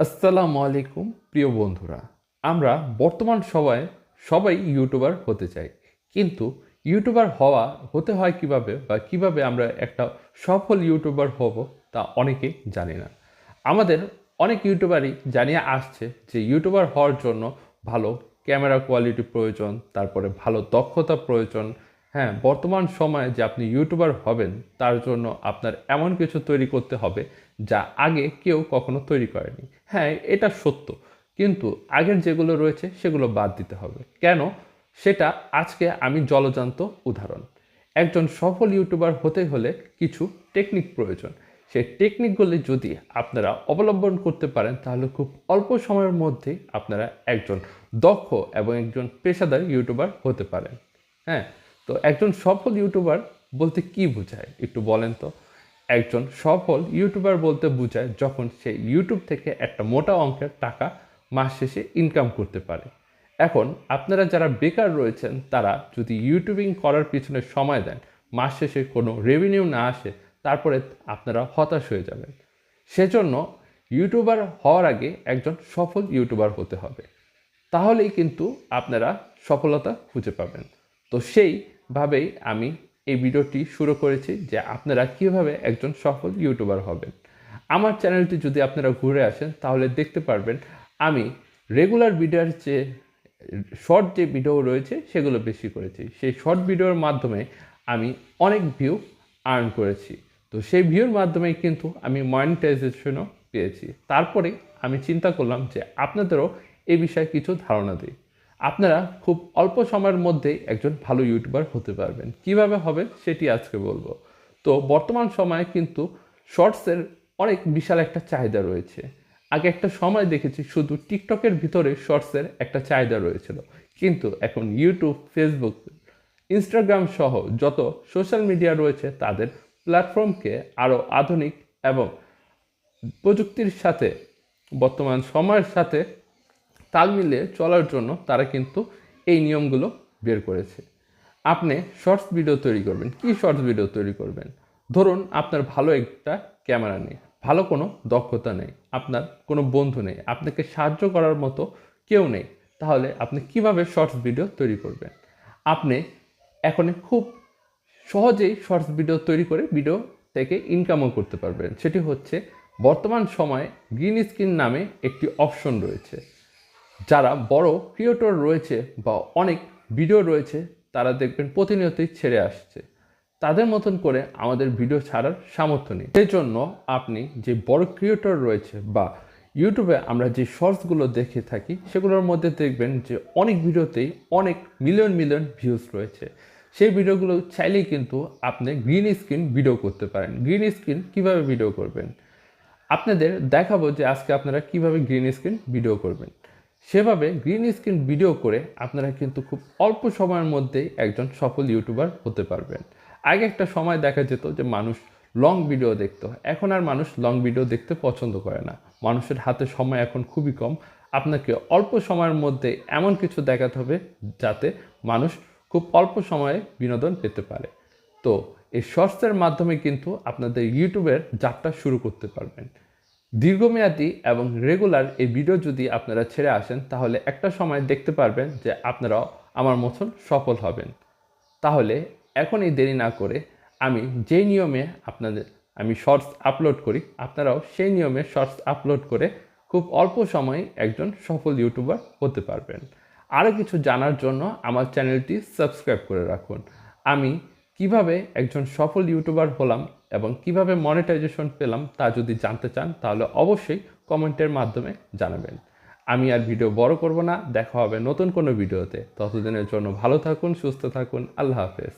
আসসালামু আলাইকুম, প্রিয় বন্ধুরা। আমরা বর্তমান সময়ে সবাই ইউটিউবার হতে চাই। কিন্তু ইউটিউবার হওয়া হতে হয় কীভাবে বা কীভাবে আমরা একটা সফল ইউটিউবার হব তা অনেকেই জানি না। আমাদের অনেক ইউটিউবারই জানিয়ে আসছে যে ইউটিউবার হওয়ার জন্য ভালো ক্যামেরা কোয়ালিটি প্রয়োজন, তারপরে ভালো দক্ষতা প্রয়োজন হ্যাঁ বর্তমান সময়ে যে আপনি ইউটিউবার হবেন, তার জন্য আপনার এমন কিছু তৈরি করতে হবে যা আগে কেউ কখনো তৈরি করেনি। হ্যাঁ এটা সত্য। কিন্তু আগের যেগুলো রয়েছে, সেগুলো বাদ দিতে হবে। কেন? সেটা আজকে আমি জলজান্ত উদাহরণ। একজন সফল ইউটিউবার হতে হলে কিছু টেকনিক প্রয়োজন। সেই টেকনিকগুলি যদি আপনারা অবলম্বন করতে পারেন, তাহলে খুব অল্প সময়ের মধ্যেই আপনারা একজন দক্ষ এবং একজন পেশাদার ইউটিউবার হতে পারেন। হ্যাঁ তো একজন সফল ইউটিউবার বলতে কি বোঝায়? একটু বলেন তো। একজন সফল ইউটিউবার বলতে বোঝায় যখন সে ইউটিউব থেকে একটা মোটা অঙ্কের টাকা মাস শেষে ইনকাম করতে পারে। এখন আপনারা যারা বেকার রয়েছেন, তারা যদি ইউটিউবিং করার পিছনে সময় দেন, মাস শেষে কোনো রেভিনিউ না আসে, তারপরে আপনারা হতাশ হয়ে যাবেন। সেজন্য ইউটিউবার হওয়ার আগে একজন সফল ইউটিউবার হতে হবে। তাহলেই কিন্তু আপনারা সফলতা খুঁজে পাবেন। তো সেইভাবেই আমি এই ভিডিওটি শুরু করেছি যে আপনারা কীভাবে একজন সফল ইউটিউবার হবেন। আমার চ্যানেলটি যদি আপনারা ঘুরে আসেন, তাহলে দেখতে পারবেন আমি রেগুলার ভিডিওর যে শর্ট যে ভিডিও রয়েছে, সেগুলো বেশি করেছি। সেই শর্ট ভিডিওর মাধ্যমে আমি অনেক ভিউ আর্ন করেছি। তো সেই ভিউর মাধ্যমে কিন্তু আমি মনিটাইজেশনও পেয়েছি। তারপরে আমি চিন্তা করলাম যে আপনাদেরও এ বিষয়ে কিছু ধারণা দিই। আপনারা খুব অল্প সময়ের মধ্যেই একজন ভালো ইউটিউবার হতে পারবেন। কীভাবে হবে সেটি আজকে বলব। তো বর্তমান সময়ে কিন্তু শর্টসের অনেক বিশাল একটা চাহিদা রয়েছে। আগে একটা সময় দেখেছি শুধু টিকটকের ভিতরে শর্টসের একটা চাহিদা রয়েছিল। কিন্তু এখন ইউটিউব ফেসবুক ইনস্টাগ্রাম সহ যত সোশ্যাল মিডিয়া রয়েছে তাদের প্ল্যাটফর্মকে আরও আধুনিক এবং প্রযুক্তির সাথে বর্তমান সময়ের সাথে তাল মিলিয়ে চলার জন্য তারা কিন্তু এই নিয়মগুলো বের করেছে। আপনি শর্টস ভিডিও তৈরি করবেন। কি শর্টস ভিডিও তৈরি করবেন? ধরুন আপনার ভালো একটা ক্যামেরা নেই, ভালো কোনো দক্ষতা নেই, আপনার কোনো বন্ধু নেই, আপনাকে সাহায্য করার মতো কেউ নেই, তাহলে আপনি কীভাবে শর্টস ভিডিও তৈরি করবেন? আপনি এখন খুব সহজেই শর্টস ভিডিও তৈরি করে ভিডিও থেকে ইনকামও করতে পারবেন। সেটি হচ্ছে বর্তমান সময়ে গ্রিন স্ক্রিন নামে একটি অপশন রয়েছে। যারা বড় ক্রিয়েটর রয়েছে বা অনেক ভিডিও রয়েছে, তারা দেখবেন প্রতিনিয়তই ছেড়ে আসছে। তাদের মতন করে আমাদের ভিডিও ছাড়ার সামর্থ্য নেই। সেই জন্য আপনি যে বড় ক্রিয়েটর রয়েছে বা ইউটিউবে আমরা যে শর্টসগুলো দেখে থাকি, সেগুলোর মধ্যে দেখবেন যে অনেক ভিডিওতেই অনেক মিলিয়ন মিলিয়ন ভিউজ রয়েছে। সেই ভিডিওগুলো চাইলেই কিন্তু আপনি গ্রিন স্ক্রিন ভিডিও করতে পারেন। গ্রিন স্ক্রিন কীভাবে ভিডিও করবেন? আপনাদের দেখাবো যে আজকে আপনারা কীভাবে গ্রিন স্ক্রিন ভিডিও করবেন। সেভাবে গ্রিন স্ক্রিন ভিডিও করে আপনারা কিন্তু খুব অল্প সময়ের মধ্যেই একজন সফল ইউটিউবার হতে পারবেন। আগে একটা সময় দেখা যেত যে মানুষ লং ভিডিও দেখতো। এখন আর মানুষ লং ভিডিও দেখতে পছন্দ করে না। মানুষের হাতে সময় এখন খুবই কম। আপনাকে অল্প সময়ের মধ্যে এমন কিছু দেখাতে হবে যাতে মানুষ খুব অল্প সময়ে বিনোদন পেতে পারে। তো এই শর্টসের মাধ্যমে কিন্তু আপনাদের ইউটিউবের যাত্রা শুরু করতে পারবেন। দীর্ঘমেয়াদী এবং রেগুলার এই ভিডিও যদি আপনারা ছেড়ে আসেন, তাহলে একটা সময় দেখতে পারবেন যে আপনারাও আমার মতন সফল হবেন। তাহলে এখনই দেরি না করে আমি যেই নিয়মে আপনাদের, আমি শর্টস আপলোড করি, আপনারাও সেই নিয়মে শর্টস আপলোড করে খুব অল্প সময়ে একজন সফল ইউটিউবার হতে পারবেন। আরও কিছু জানার জন্য আমার চ্যানেলটি সাবস্ক্রাইব করে রাখুন। আমি কীভাবে একজন সফল ইউটিউবার হলাম এবং কীভাবে মনিটাইজেশন পেলাম তা যদি জানতে চান, তাহলে অবশ্যই কমেন্টের মাধ্যমে জানাবেন। আমি আর ভিডিও বড় করব না, দেখা হবে নতুন কোনো ভিডিওতে ততদিনের জন্য ভালো থাকুন, সুস্থ থাকুন, আল্লাহ হাফেজ।